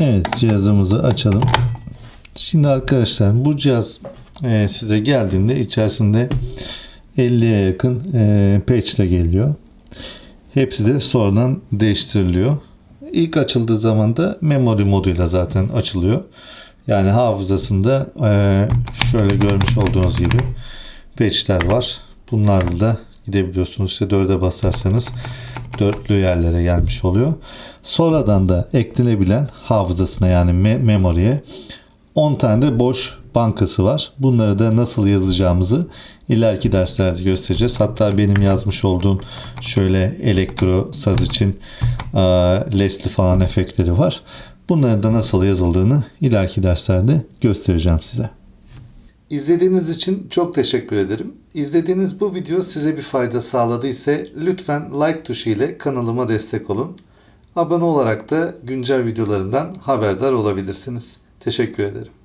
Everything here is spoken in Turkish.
Evet cihazımızı açalım. Şimdi arkadaşlar bu cihaz e, size geldiğinde içerisinde 50'ye yakın e, patch ile geliyor. Hepsi de sonradan değiştiriliyor. İlk açıldığı zaman da memory moduyla zaten açılıyor. Yani hafızasında e, şöyle görmüş olduğunuz gibi patchler var. Bunlarla da gidebiliyorsunuz. İşte 4'e basarsanız dörtlü yerlere gelmiş oluyor. Sonradan da eklenebilen hafızasına yani me- memory'e 10 tane de boş bankası var. Bunları da nasıl yazacağımızı ileriki derslerde göstereceğiz. Hatta benim yazmış olduğum şöyle elektro saz için e, Leslie falan efektleri var. Bunların da nasıl yazıldığını ileriki derslerde göstereceğim size. İzlediğiniz için çok teşekkür ederim. İzlediğiniz bu video size bir fayda sağladıysa lütfen like tuşu ile kanalıma destek olun. Abone olarak da güncel videolarımdan haberdar olabilirsiniz. Teşekkür ederim.